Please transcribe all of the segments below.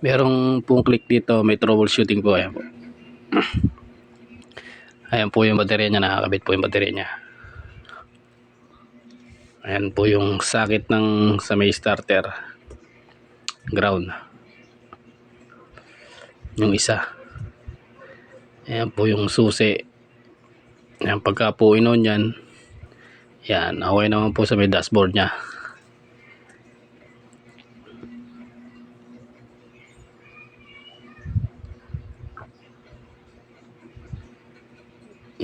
merong pong click dito, may troubleshooting po. Ayan po. Ayan po yung baterya niya, nakakabit po yung baterya niya. Ayan po yung sakit ng sa may starter ground. Yung isa. Ayan po yung susi. Ayan pagka po inon yan, yan, okay naman po sa may dashboard niya.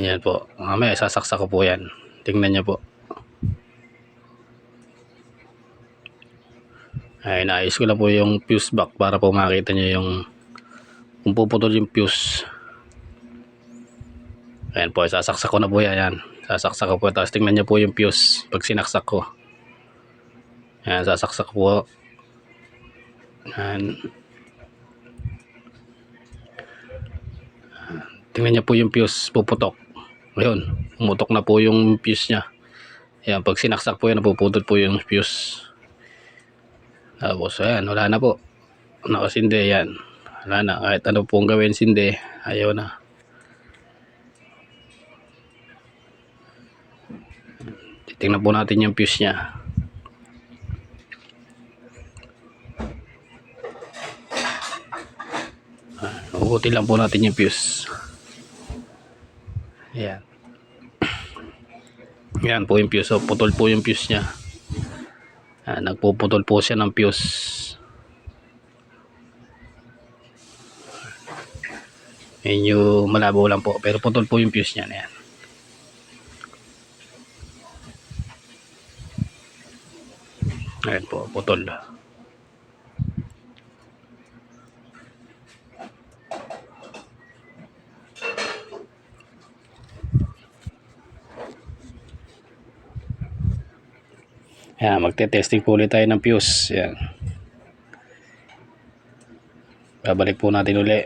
Yan po. Mamaya sasaksak ko po yan. Tingnan niyo po. Ay, naayos ko na po yung fuse back para po makita niyo yung kung puputol yung fuse. Ayan po, sasaksak ko na po yan. yan. Sasaksak ko po. Tapos tingnan niyo po yung fuse pag sinaksak ko. Ayan, sasaksak po. Ayan. Tingnan niyo po yung fuse puputok. Ngayon, umutok na po yung fuse niya. Ayan, pag sinaksak po yan, napuputol po yung fuse. Tapos, ayan, wala na po. Nakasindi, yan. Wala na. Kahit ano pong gawin, sindi. Ayaw na. Titingnan po natin yung fuse niya. Uhuti lang po natin yung fuse. Ayan. Yan po yung fuse. So, putol po yung fuse niya. Ah, nagpuputol po siya ng fuse. Medyo malabo lang po. Pero putol po yung fuse niya. Ayan. Ayan po, putol. Ayan, magte-testing po ulit tayo ng fuse. Ayan. Babalik po natin uli.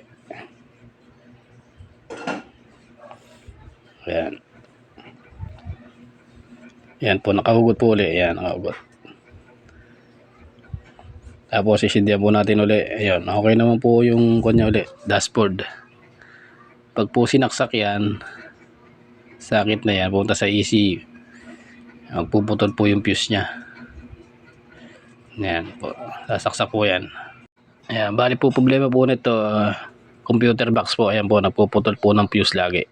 Ayan. Ayan po, nakahugot po uli. Ayan, nakahugot. Tapos sisindihan po natin uli. Ayan, okay naman po yung kanya uli. Dashboard. Pag po sinaksak yan, sakit na yan, punta sa ECU. Magpuputol po yung fuse niya. Ayan po. Sasaksak po yan. Ayan, bali po problema po nito, ah, computer box po. Ayan po, nagpuputol po ng fuse lagi.